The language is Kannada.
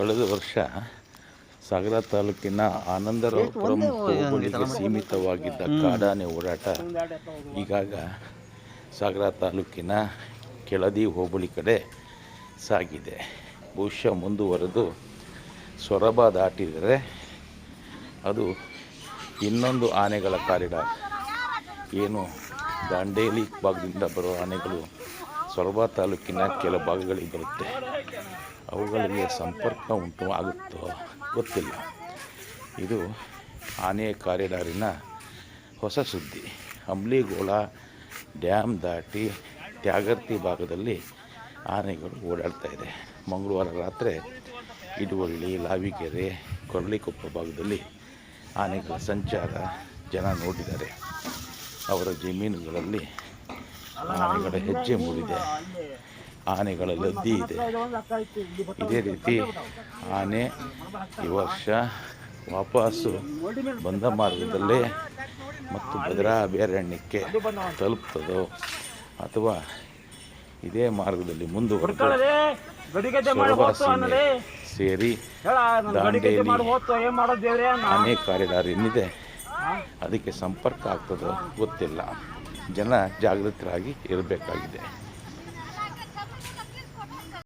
ಕಳೆದ ವರ್ಷ ಸಾಗರ ತಾಲೂಕಿನ ಆನಂದರಾವ್ಪುರಂ ಹೋಬಳಿಗೆ ಸೀಮಿತವಾಗಿದ್ದ ಕಾಡಾನೆ ಓಡಾಟ. ಈಗಾಗ ಸಾಗರ ತಾಲೂಕಿನ ಕೆಳದಿ ಹೋಬಳಿ ಕಡೆ ಸಾಗಿದೆ. ಬಹುಶಃ ಮುಂದುವರೆದು ಸೊರಬ ದಾಟಿದರೆ ಅದು ಇನ್ನೊಂದು ಆನೆಗಳ ಕಾರಿಡಾರ್. ಏನು ದಾಂಡೇಲಿ ಭಾಗದಿಂದ ಬರುವ ಆನೆಗಳು ಸೊರಬ ತಾಲೂಕಿನ ಕೆಲ ಭಾಗಗಳಿಗೆ ಬರುತ್ತೆ. ಅವುಗಳಿಗೆ ಸಂಪರ್ಕ ಉಂಟು ಆಗುತ್ತೋ ಗೊತ್ತಿಲ್ಲ. ಇದು ಆನೆ ಕಾರಿಡಾರಿನ ಹೊಸ ಸುದ್ದಿ. ಅಂಬ್ಲಿಗೋಳ ಡ್ಯಾಮ್ ದಾಟಿ ತ್ಯಾಗರ್ತಿ ಭಾಗದಲ್ಲಿ ಆನೆಗಳು ಓಡಾಡ್ತಾ ಇದೆ. ಮಂಗಳವಾರ ರಾತ್ರಿ ಇಡುವಳ್ಳಿ ಲಾವಿಕೆರೆ ಕೊರಳಿಕೊಪ್ಪ ಭಾಗದಲ್ಲಿ ಆನೆಗಳ ಸಂಚಾರ ಜನ ನೋಡಿದ್ದಾರೆ. ಅವರ ಜಮೀನುಗಳಲ್ಲಿ ಆನೆಗಳ ಹೆಜ್ಜೆ ಮೂಡಿದೆ. ಆನೆಗಳ ಲದ್ದಿ ಇದೆ. ಇದೇ ರೀತಿ ಆನೆ ಈ ವರ್ಷ ವಾಪಸ್ಸು ಬಂದ ಮಾರ್ಗದಲ್ಲೇ ಮತ್ತು ಭದ್ರಾ ಅಭಯಾರಣ್ಯಕ್ಕೆ ತಲುಪ್ತದೋ ಅಥವಾ ಇದೇ ಮಾರ್ಗದಲ್ಲಿ ಮುಂದುವರೆದು ಸೇರಿ ದಾಂಡೇಲಿ ಆನೆ ಕಾರಿಡಾರ್ ಏನಿದೆ? ಅದಕ್ಕೆ ಸಂಪರ್ಕ ಆಗ್ತದೋ ಗೊತ್ತಿಲ್ಲ. ಜನ ಜಾಗೃತರಾಗಿ ಇರಬೇಕಾಗಿದೆ.